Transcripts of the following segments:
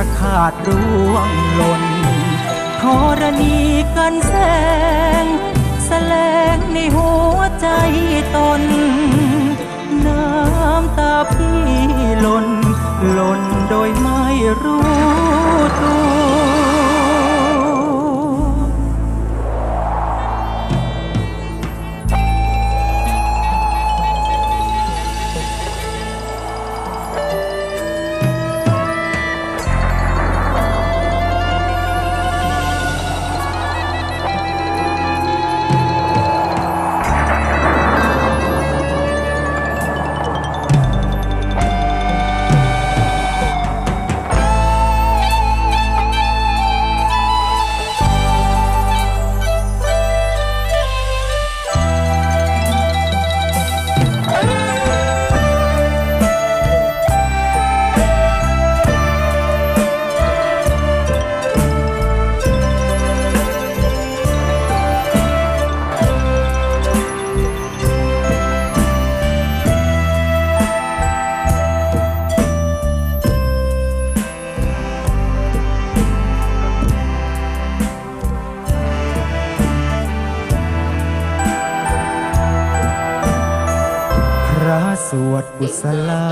จะขาดร่วงหล่นธรณีกันแสง แสลงในหัวใจตน น้ำตาพี่หล่นหล่นโดยไม่รู้ สวดกุศลา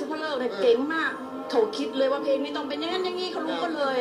ซุปเปอร์เลิกเนี่ยเก่งมากโถคิดเลยว่าเพลงนี้ต้องเป็นอย่างนั้นอย่างนี้เขารู้กันเลย